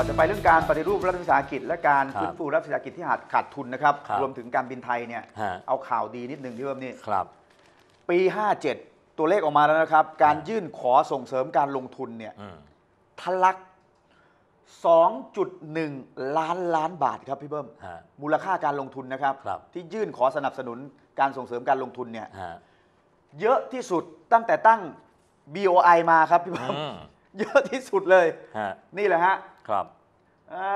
ก่อนจะไปเรื่องการปฏิรูปรัฐวิสาหกิจ และการครับฟื้นฟูรัฐวิสาหกิจที่ขาดขาดทุนนะครับ ครับรวมถึงการบินไทยเนี่ยฮะ เอาข่าวดีนิดนึงพี่เพิ่มนี่ครับ ปี 57 ตัวเลขออกมาแล้วนะครับ การยื่นขอส่งเสริมการลงทุนเนี่ยอืมทะลัก 2.1 ล้านล้านบาทครับพี่เบิ้มฮะ มูลค่าการลงทุนนะครับ ครับ ที่ยื่นขอสนับสนุนการส่งเสริมการลงทุนเนี่ยฮะเยอะที่สุดตั้งแต่ตั้ง BOI มาครับพี่เบิ้ม อืม เยอะที่สุดเลย ฮะนี่แหละฮะครับ อ่า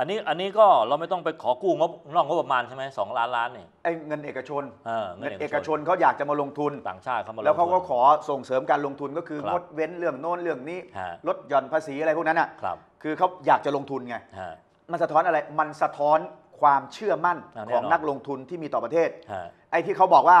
อันนี้อันนี้ก็เราไม่ต้องไปขอกู้งบนอกงบประมาณใช่ไหมสองล้านล้านนี่ไอ้เงินเอกชน เออเงินเอกชนเขาอยากจะมาลงทุน ต่างชาติเข้ามาแล้วเขาก็งทุน ขอส่งเสริมการลงทุนก็คือครับ งดเว้นเรื่องโน้นเรื่องนี้ ฮะลดหย่อนภาษีอะไรพวกนั้นอะ ครับคือเขาอยากจะลงทุนไง ฮะ มันสะท้อนอะไร มันสะท้อนความเชื่อมั่นอ่าแน่ของนอนนักลงทุนที่มีต่อประเทศ ฮะไอ้ที่เขาบอกว่า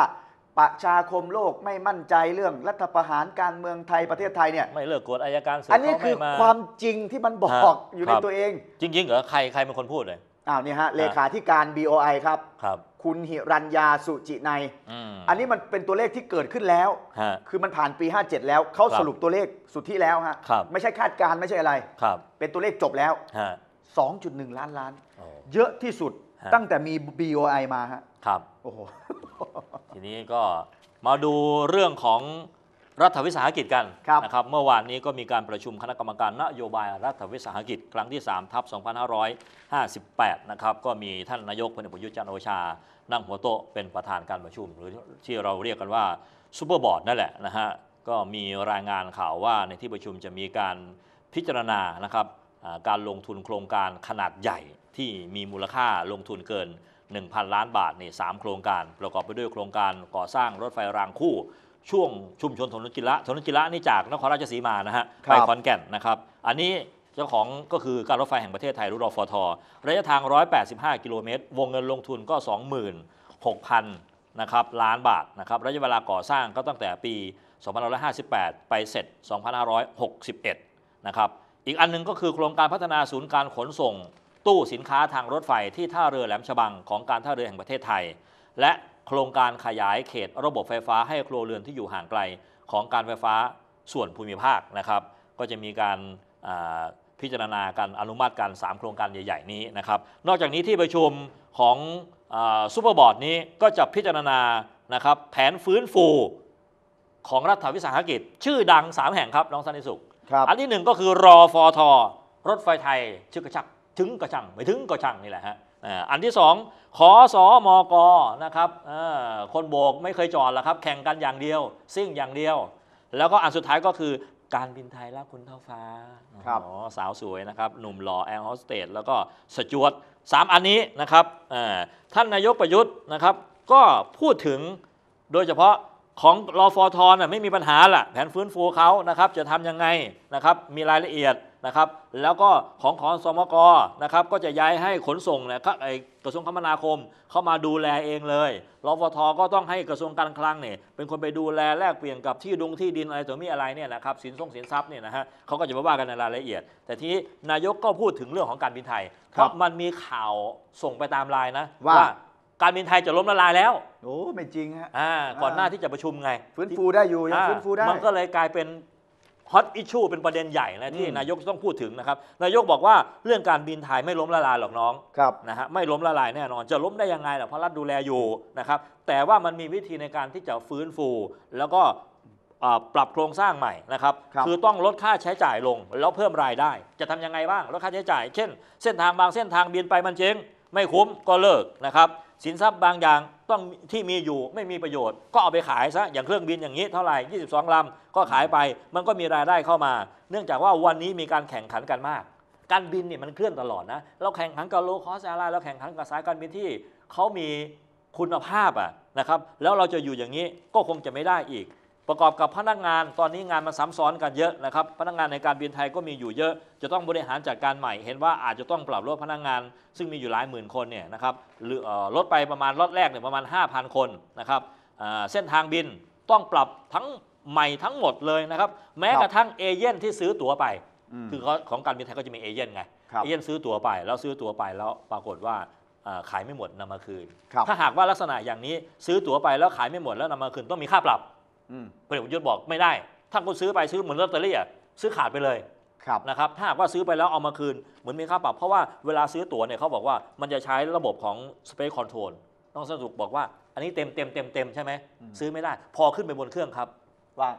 ประชาคมโลกไม่มั่นใจเรื่องรัฐประหารการเมืองไทยประเทศไทยเนี่ยไม่เลิกกฎอายการศึกอันนี้เขาคือไม่มาความจริงที่มันบอกฮะอยู่คในรับตัวเอง จริงๆเหรอใครใครเป็นคนพูดเลยอ้าวเนี่ยฮะเลขาธิการ BOI ครับครับ คุณหิรัญญาสุจินัยอืมอันนี้มันเป็นตัวเลขที่เกิดขึ้นแล้วฮะคือมันผ่านปี 57 แล้วเขาครับสรุปตัวเลขสุดที่แล้วฮะครับไม่ใช่คาดการณ์ไม่ใช่อะไรครับเป็นตัวเลขจบแล้วฮะ2.1 ล้านล้านโอ้เยอะที่สุดฮะตั้งแต่มี BOI มาฮะครับโอ้โหที นี้ก็มาดูเรื่องของรัฐวิสาหกิจกันครับนะครับเมื่อวานนี้ก็มีการประชุมคณะกรรมการนโยบายรัฐวิสาหกิจ ครั้งที่3ทับ2558 นะครับก็มีท่านนายกพลเอกประยุทธ์จันทร์โอชา นั่งหัวโต๊ะเป็นประธานการประชุม หรือที่เราเรียกกันว่าซูเปอร์บอร์ดนั่นแหละนะฮะก็มีรายงานข่าวว่าในที่ประชุมจะมีการพิจารณานะครับอ่าการลงทุนโครงการขนาดใหญ่ที่มีมูลค่าลงทุนเกิน 1,000 ล้านบาทนี่สามโครงการ ประกอบไปด้วยโครงการก่อสร้างรถไฟรางคู่ ช่วงชุมชนถนนจิระถนนจิระนี่จากนครราชสีมานะฮะครับไปขอนแก่นนะครับ อันนี้เจ้าของก็คือการรถไฟแห่งประเทศไทยหรือรฟทระยะทาง 185 กิโลเมตร วงเงินลงทุนก็ 26,000นะครับล้านบาทนะครับระยะเวลาก่อสร้างก็ตั้งแต่ปี 2558 ไปเสร็จ 2561 นะครับอีกอันหนึงก็คือโครงการพัฒนาศูนย์การขนส่ง ตู้สินค้าทางรถไฟที่ท่าเรือแหลมฉบังของการท่าเรือแห่งประเทศไทย และโครงการขยายเขตระบบไฟฟ้าให้ครัวเรือนที่อยู่ห่างไกลของการไฟฟ้าส่วนภูมิภาคนะครับ ก็จะมีการอ่าพิจารณาการอนุมัติการ 3 โครงการใหญ่ ๆ นี้นะครับ นอกจากนี้ที่ประชุมของซูเปอร์บอร์ดนี้ก็จะพิจารณานะครับแผนฟื้นฟูของรัฐวิสาหกิจ ชื่อดัง 3 แห่งครับน้องสันติสุขครับอันที่หนึ่งก็คือรอฟอทอรถไฟไทยชื่อกระชัก ถึงกระชังไม่ถึงกระชังนี่แหละฮะอ่าอันที่สองขอสอมกนะครับอ่าคนโบกไม่เคยจอดแล้วครับ แข่งกันอย่างเดียว ซิ่งอย่างเดียว แล้วก็อันสุดท้ายก็คือการบินไทยรักคุณเท่าฟ้าครับอ๋อสาวสวยนะครับ หนุ่มหล่อแอร์โฮสเตสแล้วก็สจวตสามอันนี้นะครับอ่าท่านนายกประยุทธ์นะครับ ก็พูดถึงโดยเฉพาะของรอฟอทอน่ะไม่มีปัญหาล่ะแผนฟื้นฟูเขานะครับ จะทำยังไงนะครับ มีรายละเอียด นะครับ แล้วก็ของของสมกนะครับก็จะย้ายให้ขนส่งเนี่ยครับไอกระทรวงคมนาคมเข้ามาดูแลเองเลยรอฟทก็ต้องให้กระทรวงการคลังเนี่ยเป็นคนไปดูแลแลกเปลี่ยนกับที่ดุงที่ดินอะไรตัวมีอะไรเนี่ยนะครับสินทรงสินทรัพย์เนี่ยนะฮะเขาก็จะมาว่ากันในรายละเอียด แต่ทีนี้นายกก็พูดถึงเรื่องของการบินไทยเพราะมันมีข่าวส่งไปตามไลน์นะว่าการบินไทยจะล้มละลายแล้ว โอ้ ไม่จริงฮะ อ่า ก่อนหน้าที่จะประชุมไง ฟื้นฟูได้อยู่ ยังอ่าฟื้นฟูได้ มันก็เลยกลายเป็น ฮอตอิชชูเป็นประเด็นใหญ่นะที่อืมนายกต้องพูดถึงนะครับ นายกบอกว่าเรื่องการบินไทยไม่ล้มละลายหรอกน้องครับนะฮะไม่ล้มละลายแน่นอน จะล้มได้ยังไงล่ะเพราะรัฐดูแลอยู่นะครับแต่ว่ามันมีวิธีในการที่จะฟื้นฟู แล้วก็อ่าปรับโครงสร้างใหม่นะครับครับอต้องลดค่าใช้จ่ายลง แล้วเพิ่มรายได้ จะทำยังไงบ้างลดค่าใช้จ่าย เช่น เส้นทางบางเส้นทางบินไปมันเจ๊งไม่คุ้มก็เลิกนะครับ สินทรัพย์บางอย่างต้องที่มีอยู่ไม่มีประโยชน์ ก็เอาไปขายซะอย่างเครื่องบินอย่างนี้เท่าไหร่ 22 ลำ ก็ขายไปมันก็มีรายได้เข้ามา เนื่องจากว่าวันนี้มีการแข่งขันกันมาก การบินเนี่ยมันเคลื่อนตลอดนะ เราแข่งขันกับโลคอสแอร์ไลน์เราแข่งขันกับสายการบินที่เขามีคุณภาพอะนะครับแล้วเราจะอยู่อย่างนี้ก็คงจะไม่ได้อีก ประกอบกับพนักงานตอนนี้งานมันซ้ำซ้อนกันเยอะนะครับพนักงานในการบินไทยก็มีอยู่เยอะ จะต้องบริหารจัดการใหม่ เห็นว่าอาจจะต้องปรับลดพนักงาน ซึ่งมีอยู่หลายหมื่นคนเนี่ยนะครับหรือเอ่อลดไปประมาณลดแรกเนี่ยประมาณ 5,000 คนนะครับอ่าเส้นทางบินต้องปรับทั้งใหม่ทั้งหมดเลยนะครับแม้กระทั่งเอเย่นที่ซื้อตั๋วไปมคือเขาของการบินไทยก็จะมีเอเย่นไงครับเอเย่นซื้อตั๋วไป แล้วซื้อตั๋วไปแล้วปรากฏว่าอ่าขายไม่หมดนำมาคืนครับถ้าหากว่าลักษณะอย่างนี้ซื้อตั๋วไปแล้วขายไม่หมดแล้วนำมาคืนต้องมีค่าปรับอืม พลเอกประยุทธ์บอกไม่ได้ ถ้าคุณซื้อไปซื้อเหมือนลอตเตอรี่อะซื้อขาดไปเลยครับนะครับถ้าหากว่าซื้อไปแล้วเอามาคืน เหมือนมีค่าปรับเพราะว่าเวลาซื้อตั๋วเนี่ยเขาบอกว่ามันจะใช้ระบบของ Space Control ต้องสรุปบอกว่า อันนี้เต็มเต็มเต็มเต็มใช่ไหมอืมซื้อไม่ได้ พอขึ้นไปบนเครื่องครับ ว่าง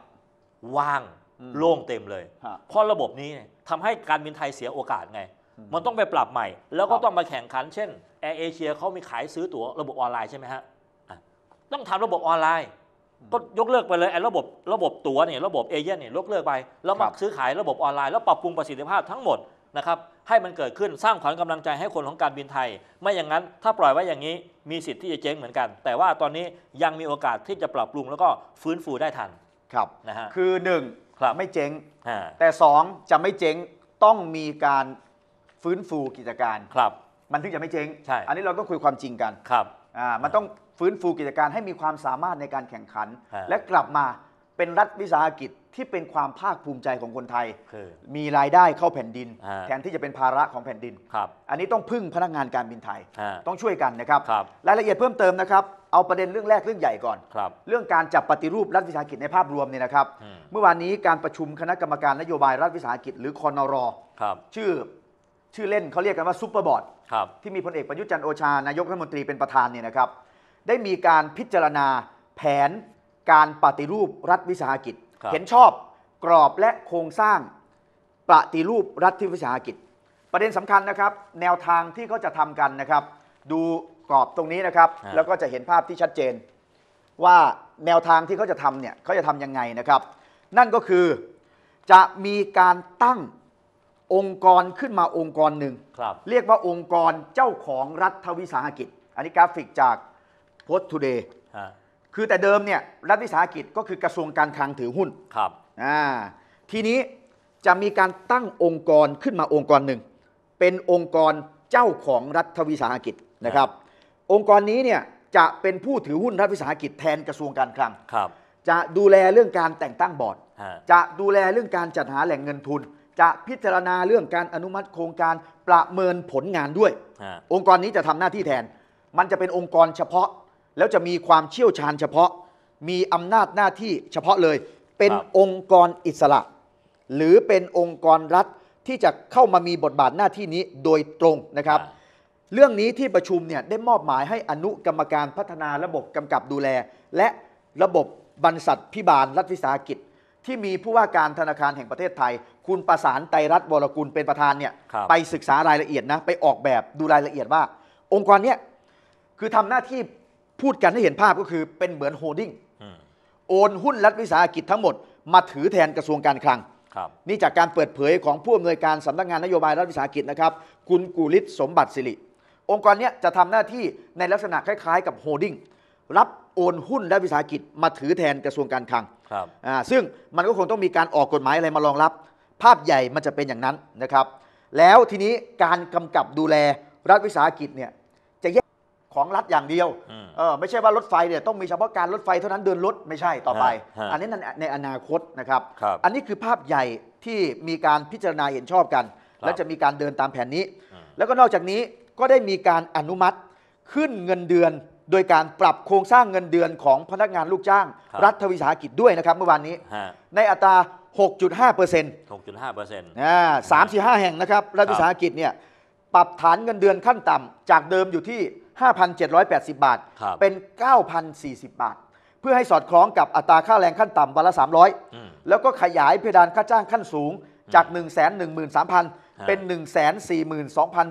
ว่างอืมโล่งเต็มเลยฮะเพราะระบบนี้เนี่ยทำให้การบินไทยเสียโอกาสไงอืมมันต้องไปปรับใหม่ แล้วก็ครับต้องมาแข่งขัน เช่นแอร์เอเชียเขามีขายซื้อตั๋วระบบออนไลน์ใช่ไหมฮะอะต้องทำระบบออนไลน์ ก็ยกเลิกไปเลยไอ้ระบบระบบตั๋วเนี่ยระบบเอเย่นเนี่ยยกเลิกไป แล้วครัมาบซื้อขายระบบออนไลน์แล้วปรับปรุงประสิทธิภาพทั้งหมดนะครับให้มันเกิดขึ้นสร้างขวัญกำลังใจให้คนของการบินไทย ไม่อย่างนั้นถ้าปล่อยไว้อย่างนี้มีสิทธิ์ที่จะเจ๊งเหมือนกัน แต่ว่าตอนนี้ยังมีโอกาสที่จะปรับปรุงแล้วก็ฟื้นฟูได้ทันครับนะฮะคือหนึ่งครับไม่เจ๊งอ่าแต่สองจะไม่เจ๊งต้องมีการฟื้นฟูกิจการครับ มันถึงจะไม่เจ๊งใช่อันนี้เราต้องคุยความจริงกันครับอ่ามันต้อง ฟื้นฟูกิจการให้มีความสามารถในการแข่งขัน ฮะ และกลับมาเป็นรัฐวิสาหกิจที่เป็นความภาคภูมิใจของคนไทย คือ มีรายได้เข้าแผ่นดิน ฮะ แทนที่จะเป็นภาระของแผ่นดิน ครับอันนี้ต้องพึ่งพนักงานการบินไทย ฮะ ต้องช่วยกันนะครับ ครับ รายละเอียดเพิ่มเติมนะครับ เอาประเด็นเรื่องแรกเรื่องใหญ่ก่อน ครับ เรื่องการจับปฏิรูปรัฐวิสาหกิจในภาพรวมเนี่ยนะครับ อืม เมื่อวานนี้การประชุมคณะกรรมการนโยบายรัฐวิสาหกิจหรือคอนรครับ ชื่อชื่อเล่นเขาเรียกกันว่าซุปเปอร์บอร์ด ครับ ที่มีพลเอกประยุทธ์จันทร์โอชานายกรัฐมนตรีเป็นประธานเนี่ยนะครับ ได้มีการพิจารณาแผนการปฏิรูปรัฐวิสาหกิจ ครับ เห็นชอบกรอบและโครงสร้างปฏิรูปรัฐวิสาหกิจ ประเด็นสำคัญนะครับ แนวทางที่เขาจะทำกันนะครับ ดูกรอบตรงนี้นะครับ ฮะ แล้วก็จะเห็นภาพที่ชัดเจน ว่าแนวทางที่เขาจะทำเนี่ยเขาจะทำยังไงนะครับ นั่นก็คือจะมีการตั้งองค์กรขึ้นมาองค์กรหนึ่ง ครับ เรียกว่าองค์กรเจ้าของรัฐวิสาหกิจ อันนี้กราฟิกจาก Post Today ฮะคือแต่เดิมเนี่ยรัฐวิสาหกิจก็คือกระทรวงการคลังถือหุ้นครับ อ่าทีนี้จะมีการตั้งองค์กรขึ้นมาองค์กรหนึ่ง เป็นองค์กรเจ้าของรัฐวิสาหกิจนะครับ องค์กรนี้เนี่ยจะเป็นผู้ถือหุ้นรัฐวิสาหกิจแทนกระทรวงการคลัง ครับ จะดูแลเรื่องการแต่งตั้งบอร์ด ฮะ จะดูแลเรื่องการจัดหาแหล่งเงินทุน จะพิจารณาเรื่องการอนุมัติโครงการประเมินผลงานด้วย ฮะ องค์กรนี้จะทำหน้าที่แทน มันจะเป็นองค์กรเฉพาะ แล้วจะมีความเชี่ยวชาญเฉพาะ มีอำนาจหน้าที่เฉพาะเลย เป็นครับ องค์กรอิสระ หรือเป็นองค์กรรัฐที่จะเข้ามามีบทบาทหน้าที่นี้โดยตรงนะครับฮะเรื่องนี้ที่ประชุมเนี่ยได้มอบหมายให้อนุกรรมการพัฒนาระบบกำกับดูแล และระบบบรรษัทพิบาลรัฐวิสาหกิจ ที่มีผู้ว่าการธนาคารแห่งประเทศไทย คุณประสานไตรรัตน์วรกุลเป็นประธานเนี่ยครับ ไปศึกษารายละเอียดนะไปออกแบบดูรายละเอียดว่า องค์กรเนี้ยคือทำหน้าที่ พูดกันให้เห็นภาพก็คือเป็นเหมือนโฮลดิ้งอืมโอนหุ้นรัฐวิสาหกิจทั้งหมด มาถือแทนกระทรวงการคลังครับนี่จากการเปิดเผยของผู้อำนวยการสำนักงานนโยบายรัฐวิสาหกิจนะครับ คุณกุลิศสมบัติสิริ องค์กรเนี้ยจะทำหน้าที่ในลักษณะคล้ายๆ กับโฮลดิ้งรับโอนหุ้นรัฐวิสาหกิจมาถือแทนกระทรวงการคลังครับอ่าซึ่งมันก็คงต้องมีการออกกฎหมายอะไรมารองรับ ภาพใหญ่มันจะเป็นอย่างนั้นนะครับ แล้วทีนี้การกำกับดูแลรัฐวิสาหกิจเนี่ยจะแยก ของรัฐอย่างเดียวอืมเออไม่ใช่ว่ารถไฟเนี่ยต้องมีเฉพาะการรถไฟเท่านั้นเดินรถไม่ใช่ต่อไปฮะฮะอันนี้ในในอนาคตนะครับครับ อันนี้คือภาพใหญ่ที่มีการพิจารณาเห็นชอบกันครับและจะมีการเดินตามแผนนี้อืมแล้วก็นอกจากนี้ก็ได้มีการอนุมัติขึ้นเงินเดือน โดยการปรับโครงสร้างเงินเดือนของพนักงานลูกจ้างครับรัฐวิสาหกิจด้วยนะครับเมื่อวานนี้ฮะในอัตรา 6.5เปอร์เซ็นต์หกจุดห้าเปอร์เซ็นต์สามสี่ห้าแห่งนะครับรัฐวิสาหกิจเนี่ยปรับฐานเงินเดือนขั้นต่ำจากเดิมอยู่ที่ 5,780 บาท ครับ เป็น 9,040 บาท เพื่อให้สอดคล้องกับอัตราค่าแรงขั้นต่ำวันละ อืม 300 แล้วก็ขยายเพดานค่าจ้างขั้นสูงจาก 1 1 3 0 0 0ฮะเป็น 1 4 2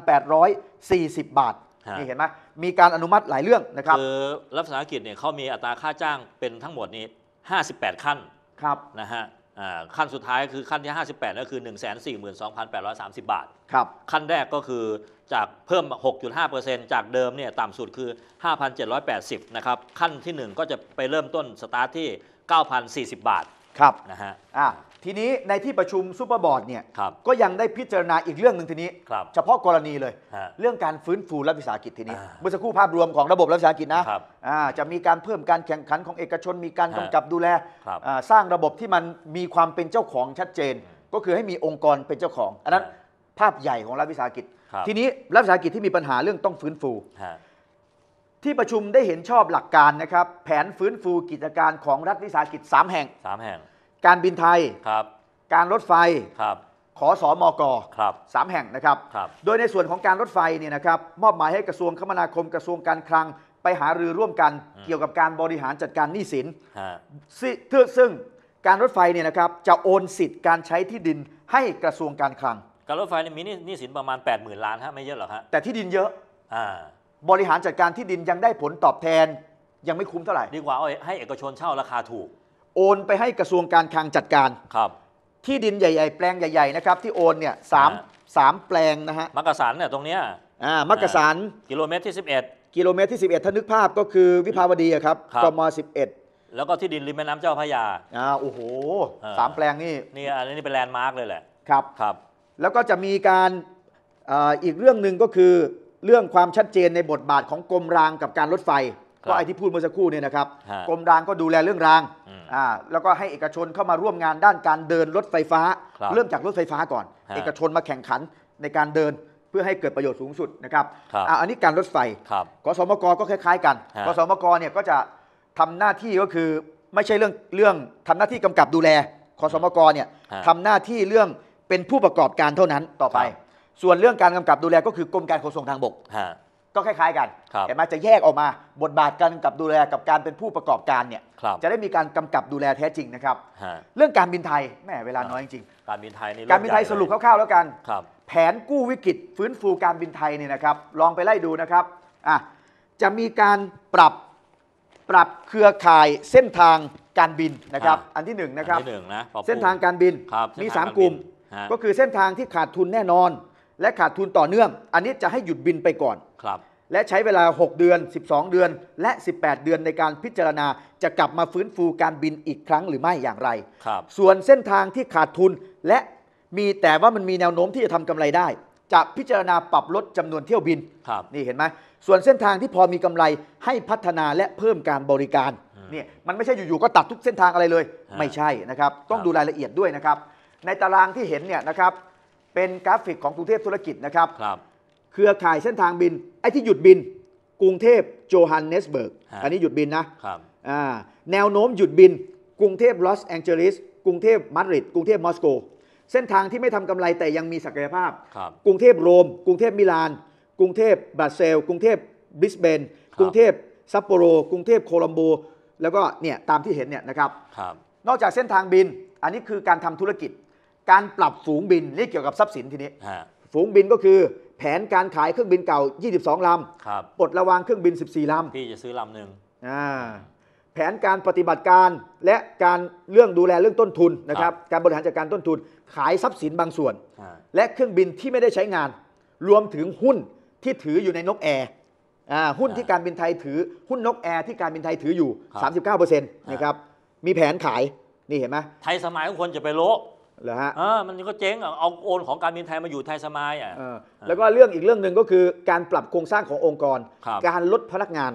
8 4 0 บาท ฮะ นี่เห็นไหมมีการอนุมัติหลายเรื่องนะครับคือรัฐวิสาหกิจเนี่ยเขามีอัตราค่าจ้างเป็นทั้งหมดนี้ 58 ขั้นครับ นะฮะอ่า ขั้นสุดท้ายคือขั้นที่ 58ก็คือ 142,830 บาท ครับ ขั้นแรกก็คือจากเพิ่ม 6.5%จากเดิมเนี่ยต่ำสุดคือ 5,780 นะครับ ขั้นทีหนึ่1 ก็จะไปเริ่มต้นสตาร์ทที่ 9,040 บาท ครับ นะฮะ อะ ทีนี้ในที่ประชุมซูเปอร์บอร์ดเนี่ยครับก็ยังได้พิจารณาอีกเรื่องหนึ่งทีนี้ ครับเฉพาะกรณีเลย ฮะเรื่องการฟื้นฟูรัฐวิสาหกิจทีนี้อ่าเมื่อสักครู่ภาพรวมของระบบรัฐวิสาหกิจนะครับอ่าจะมีการเพิ่มการแข่งขันของเอกชน มีการฮะกำกับดูแลครับอ่าสร้างระบบที่มันมีความเป็นเจ้าของชัดเจน ก็คือให้มีองค์กรเป็นเจ้าของ อันนั้นฮะภาพใหญ่ของรัฐวิสาหกิจ ครับ ทีนี้รัฐวิสาหกิจที่มีปัญหาเรื่องต้องฟื้นฟู ฮะ ที่ประชุมได้เห็นชอบหลักการนะครับแผนฟื้นฟูกิจการของรัฐวิสาหกิจ 3 แห่ง สามแห่ง การบินไทย ครับ การรถไฟ ครับขอสอมกครับสามแห่งนะครับ ครับ โดยในส่วนของการรถไฟเนี่ยนะครับมอบหมายให้กระทรวงคมนาคมกระทรวงการคลัง ไปหารือร่วมกันอืม เกี่ยวกับการบริหารจัดการหนี้สินฮะซึ่งซึ่งการรถไฟเนี่ยนะครับจะโอนสิทธิ์การใช้ที่ดินให้กระทรวงการคลัง การรถไฟนี่มีหนี้หนี้สินประมาณ 8 0,000 ล้านฮะไม่เยอะหรอกฮะแต่ที่ดินเยอะอ่าบริหารจัดการที่ดินยังได้ผลตอบแทน ยังไม่คุ้มเท่าไหร่ ดีกว่าเอาให้เอกชนเช่าราคาถูก โอนไปให้กระทรวงการคลังจัดการ ครับ ที่ดินใหญ่ๆ แปลงใหญ่ๆนะครับที่โอนเนี่ยสามอ่าสามแปลงนะฮะมักกะสันเนี่ยตรงเนี้ยอ่ามักกะสันกิโลเมตรที่กิโลเมตรที่ 11 ถ้านึกภาพก็คือวิภาวดีอะครับครับ กม11 11แล้วก็ที่ดินริมแม่น้ำเจ้าพระยา อ่าโอ้โหอ่าสามแปลงนี่นี่อันนี้เป็นแลนด์มาร์กเลยแหละ ครับ ครับ แล้วก็จะมีการอ่าอีกเรื่องหนึ่งก็คือเรื่องความชัดเจนในบทบาทของกรมรางกับการรถไฟครับ ก็ไอที่พูดเมื่อสักครู่เนี่ยนะครับฮะกรมรางก็ดูแลเรื่องรางอืมอ่าแล้วก็ให้เอกชนเข้ามาร่วมงานด้านการเดินรถไฟฟ้าครับเริ่มจากรถไฟฟ้าก่อนฮะเอกชนมาแข่งขันในการเดินเพื่อให้เกิดประโยชน์สูงสุดนะครับครับอ่าอันนี้การรถไฟครับกสมกก็คล้ายๆ กันฮะกสมกเนี่ยก็จะทำหน้าที่ก็คือไม่ใช่เรื่องเรื่องทำหน้าที่กำกับดูแลกสมกเนี่ยฮะทำหน้าที่เรื่องเป็นผู้ประกอบการเท่านั้นต่อไปครับส่วนเรื่องการกำกับดูแลก็คือกรมการขนส่งทางบกฮะ ก็คล้ายๆกันครับเห็นไหมจะแยกออกมาบทบาทการกำกับดูแลกับการเป็นผู้ประกอบการเนี่ยครับจะได้มีการกำกับดูแลแท้จริงนะครับฮะเรื่องการบินไทยแหม่เวลาน้อยจริงการบินไทยนี่ๆการบินไทยสรุปคร่าวๆแล้วกันครับแผนกู้วิกฤตฟื้นฟูการบินไทยเนี่ยนะครับ ลองไปไล่ดูนะครับอะจะมีการปรับปรับเครือข่ายเส้นทางการบินนะครับอ่าอันที่หนึ่งนะครับอัที่หนึ่งนะปรับปรุเส้นทางการบินครับมีเส้นทาง3กลุ่มการบินฮะก็คือเส้นทางที่ขาดทุนแน่นอน และขาดทุนต่อเนื่อง อันนี้จะให้หยุดบินไปก่อนครับ และใช้เวลา 6 เดือน 12 เดือน และ 18 เดือนในการพิจารณาจะกลับมาฟื้นฟูการบินอีกครั้งหรือไม่อย่างไรครับ ส่วนเส้นทางที่ขาดทุนและมีแต่ว่ามันมีแนวโน้มที่จะทำกำไรได้ จะพิจารณาปรับลดจำนวนเที่ยวบินครับนี่เห็นไหมส่วนเส้นทางที่พอมีกำไรให้พัฒนาและเพิ่มการบริการอืมเนี่ยมันไม่ใช่อยู่ๆก็ตัดทุกเส้นทางอะไรเลยฮะไม่ใช่นะครับ ต้องครับดูรายละเอียดด้วยนะครับ ในตารางที่เห็นเนี่ยนะครับ เป็นกราฟิกของกรุงเทพธุรกิจนะครับ ครับเครือข่ายเส้นทางบิน ไอ้ที่หยุดบิน กรุงเทพโจฮันเนสเบิร์ก ฮะ อันนี้หยุดบินนะครับ อ่าแนวโน้มหยุดบิน กรุงเทพลอสแองเจลิส กรุงเทพมาดริด กรุงเทพมอสโก เส้นทางที่ไม่ทำกำไรแต่ยังมีศักยภาพ ครับ กรุงเทพโรม กรุงเทพมิลาน กรุงเทพบรัสเซล กรุงเทพบริสเบนครับกรุงเทพซัปโปโร กรุงเทพโคลัมโบ แล้วก็เนี่ยตามที่เห็นเนี่ยนะครับ ครับ นอกจากเส้นทางบิน อันนี้คือการทำธุรกิจ การปรับฝูงบินนี่เกี่ยวกับทรัพย์สินทีนี้ฮะฝูงบินก็คือแผนการขายเครื่องบินเก่า 22ลครับำปลดระวางเครื่องบิน 14 ลำพี่จะซื้อลำหนึ่งอ่าแผนการปฏิบัติการและการเรื่องดูแลเรื่องต้นทุนนะครับ การบริหารจัดการต้นทุน ขายทรัพย์สินบางส่วนฮะและเครื่องบินที่ไม่ได้ใช้งาน รวมถึงหุ้นที่ถืออยู่ในนกแอร์อ่าหุ้นที่การบินไทยถือหุ้นนกแอร์ที่การบินไทยถืออยู่ 39%นะครับมีแผนขายนี่เห็นไหมไทยสมัยก็ควรจะไปโละ เหรอฮะเออมันก็เจ๊งอะเอาโอนของการบินไทยมาอยู่ไทยสมัยอะเออแล้วก็เรื่องอีกเรื่องหนึ่งก็คือการปรับโครงสร้างขององค์กรครับการลดพนักงาน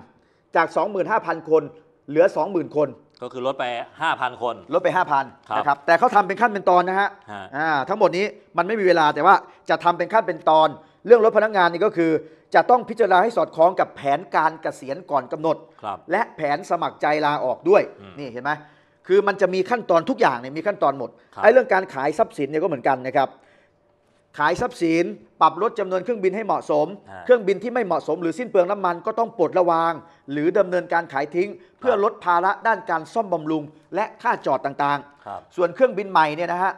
จาก 25,000 คนเหลือ 20,000 คน ก็คือลดไป 5,000 คน ลดไป 5,000ครับนะครับแต่เขาทำเป็นขั้นเป็นตอนนะฮะฮะอ่าทั้งหมดนี้มันไม่มีเวลาแต่ว่าจะทำเป็นขั้นเป็นตอน เรื่องลดพนักงานนี่ก็คือ จะต้องพิจารณาให้สอดคล้องกับแผนการเกษียณก่อนกำหนดครับและแผนสมัครใจลาออกด้วยอืมนี่เห็นไหม คือมันจะมีขั้นตอนทุกอย่างเนี่ยมีขั้นตอนหมดครับไอ้เรื่องการขายทรัพย์สินเนี่ยก็เหมือนกันนะครับ ขายทรัพย์สิน ปรับลดจำนวนเครื่องบินให้เหมาะสมฮะเครื่องบินที่ไม่เหมาะสม หรือสิ้นเปลืองน้ำมันก็ต้องปลดระวาง หรือดำเนินการขายทิ้ง เพื่อลดภาระด้านการซ่อมบำรุง และค่าจอดต่างๆครับส่วนเครื่องบินใหม่เนี่ยนะฮะ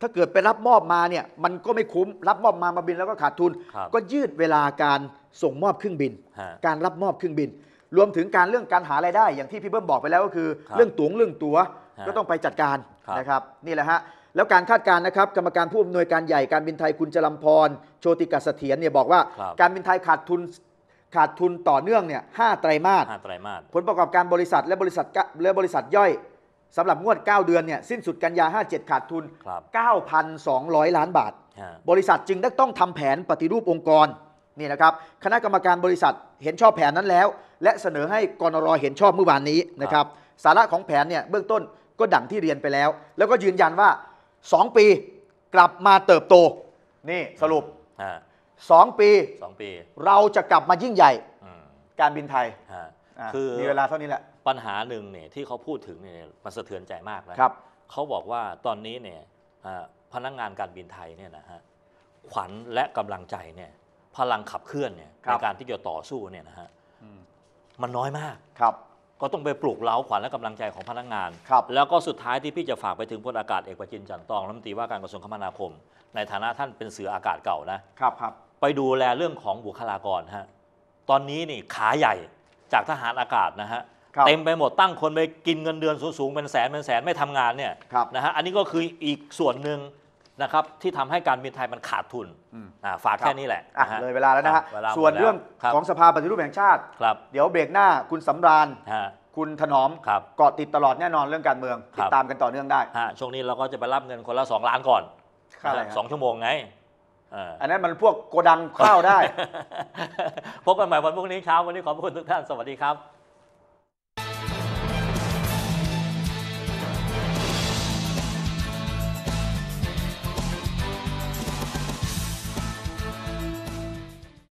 ถ้าเกิดไปรับมอบมาเนี่ยมันก็ไม่คุ้มรับมอบมามาบินแล้วก็ขาดทุนครับก็ยืดเวลาการส่งมอบเครื่องบินฮะการรับมอบเครื่องบิน รวมถึงการเรื่องการหารายได้อย่างที่พี่เบิ้มบอกไปแล้วก็คือ ครับเรื่องตั๋วเรื่องตั๋วฮะก็ต้องไปจัดการครับ นะครับนี่แหละฮะแล้วการคาดการณ์นะครับกรรมการผู้อำนวยการใหญ่การบินไทยคุณจรัมพรโชติกัสเสถียรเนี่ยบอกว่า ครับ การบินไทยขาดทุนขาดทุนต่อเนื่องเนี่ยห้าไตรมาส ห้าไตรมาส ผลประกอบการบริษัทและบริษัทกะและบริษัทย่อยสำหรับงวด 9 เดือนเนี่ยสิ้นสุดกันยา 57 ขาดทุน ครับ 9,200 ล้านบาท ฮะ บริษัทจึงได้ต้องทำแผนปฏิรูปองค์กร นี่นะครับคณะกรรมการบริษัทเห็นชอบแผนนั้นแล้ว และเสนอให้กนรเห็นชอบเมื่อวานนี้นะครับสาระของแผนเนี่ยเบื้องต้นก็ดั่งที่เรียนไปแล้ว แล้วก็ยืนยันว่า 2 ปีกลับมาเติบโต นี่สรุปฮะ2ปีสองปี เราจะกลับมายิ่งใหญ่อืมการบินไทยฮะอะคือมีเวลาเท่านี้แหละ ปัญหาหนึ่งเนี่ยที่เขาพูดถึงเนี่ยมันสะเทือนใจมากนะครับ เขาบอกว่าตอนนี้เนี่ยอ่าพนักงานการบินไทยเนี่ยนะฮะขวัญและกำลังใจเนี่ย พลังขับเคลื่อนเนี่ยครัในบ การที่จะต่อสู้เนี่ยนะฮะอืมมันน้อยมาก ครับ ก็ต้องไปปลุกเร้าขวัญและกำลังใจของพนักงาน ครับ แล้วก็สุดท้ายที่พี่จะฝากไปถึงพลอากาศเอกประจินจันทร์ตองรัฐมนตรีว่าการกระทรวงคมนาคม ในฐานะท่านเป็นเสืออากาศเก่านะ ครับครับ ไปดูแลเรื่องของบุคลากรฮะ ตอนนี้นี่ขาใหญ่จากทหารอากาศนะฮะ ครับเต็มไปหมดตั้งคนไปกินเงินเดือนสูงๆเป็นแสนเป็นแสนไม่ทำงานเนี่ยครับ นะฮะ อันนี้ก็คืออีกส่วนหนึ่ง นะครับที่ทำให้การบินไทยมันขาดทุนอืมอ่าฝากแค่นี้แหละอะนะฮะเลยเวลาแล้วนะฮะเวลาหมดส่วนเรื่องแล้วครับของสภาปฏิรูปแห่งชาติครับเดี๋ยวเบรกหน้าคุณสำราญฮะคุณถนอมครับเกาะติดตลอดแน่นอนเรื่องการเมืองครัติบดตามกันต่อเนื่องได้ฮะช่วงนี้เราก็จะไปรับเงินคนละ 2 ล้านก่อนค่าอะไรนะฮะสองชั่วโมงไงเอออันนั้นมันพวกโกดังข้าวได้ พบกันใหม่วันพรุ่งนี้เช้าวันนี้ขอบคุณทุกท่าน สวัสดีครับ